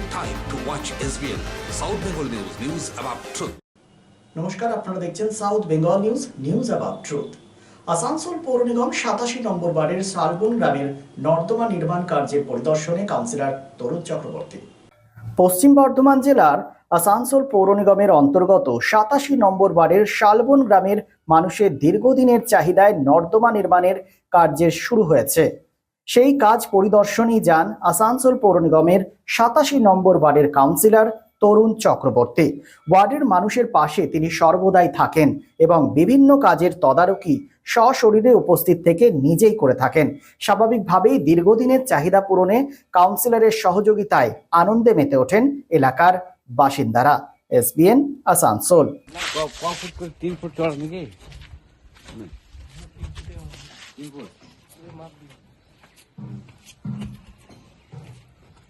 your time to watch SBN South Bengal News, news about truth. নমস্কার আপনারা দেখছেন south Bengal news news about truth Asansol পৌর নিগম সাতাশি নম্বর ওয়ার্ডের শালবন গ্রামের নর্দমা নির্মাণ কার্যের পরিদর্শনে কাউন্সিলর তরুণ চক্রবর্তী। পশ্চিম বর্ধমান জেলার আসানসোল পৌর নিগমের অন্তর্গত সাতাশি নম্বর ওয়ার্ডের শালবন গ্রামের মানুষের দীর্ঘদিনের চাহিদায় নর্দমা নির্মাণের কার্যের শুরু হয়েছে। সেই কাজ পরিদর্শনই যান আসানসোল পৌর নিগমের সাতাশি নম্বর ওয়ার্ডের কাউন্সিলর তরুণ চক্রবর্তী। ওয়ার্ডের মানুষের পাশে তিনি সর্বদাই থাকেন এবং বিভিন্ন কাজের তদারকি সশরীরে উপস্থিত থেকে নিজেই করে থাকেন। স্বাভাবিকভাবেই দীর্ঘদিনের চাহিদা পূরণে কাউন্সিলরের সহযোগিতায় আনন্দে মেতে ওঠেন এলাকার বাসিন্দারা। এসবিএন আসানসোল। ফুট। চড়া নাকি তিন foot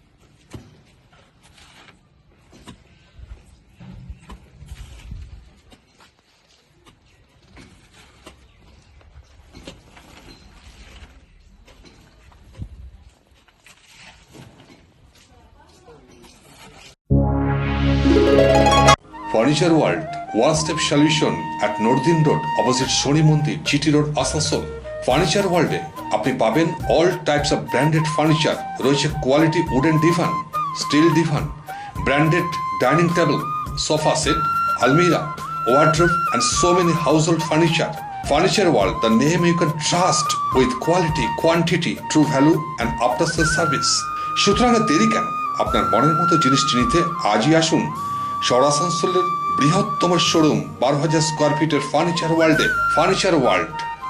Furniture World, one step solution at Nordin Road, opposite Shani মন্দির জিটি রোড আসানসোল ফার্নিচার ওয়ার্ল্ডে আপনি পাবেন all types of branded furniture রয়েছে quality wooden divan steel divan branded dining table sofa set আলমিরা wardrobe and so many household furniture furniture world the name you can trust with quality, quantity, true value and after sales service. সুতরাং দেরি কেন? আপনার মনের মতো জিনিসটি নিতে আজই আসুন শহর আসানসোলের বৃহত্তম শোরুম বারো হাজার স্কোয়ার ফিটের ফার্নিচার ওয়ার্ল্ডে furniture world